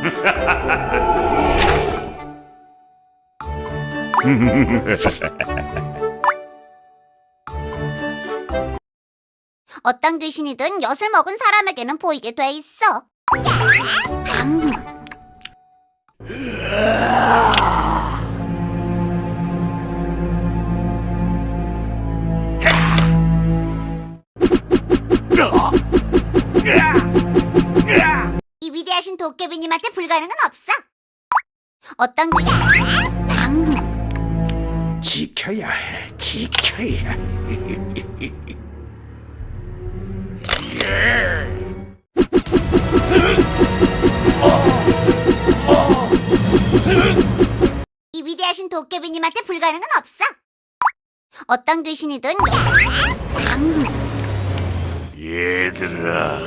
어떤 귀신이든 엿을 먹은 사람에게는 보이게 돼 있어. 방. 이 도깨비님한테 불가능은 없어. 어떤 귀신? 방. 지켜야 해, 지켜야. 이 위대하신 도깨비님한테 불가능은 없어. 어떤 귀신이든 방. 얘들아,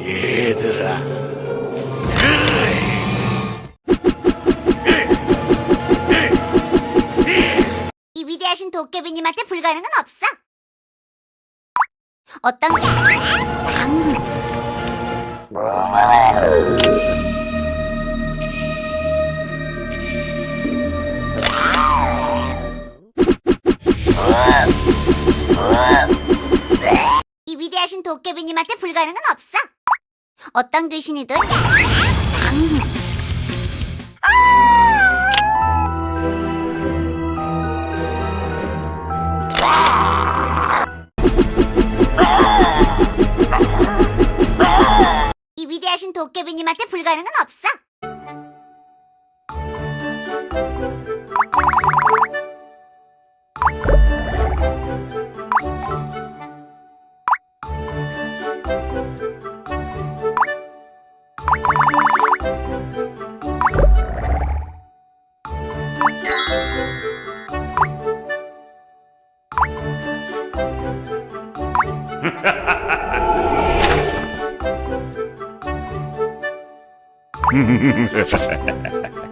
얘들아. 도깨비님한테 불가능은 없어. 어떤 방. 이 위대하신 도깨비님한테 불가능은 없어. 어떤 귀신이든 하신 도깨비님한테 불가능은 없어. 嗯嗯嗯，哈哈哈哈哈。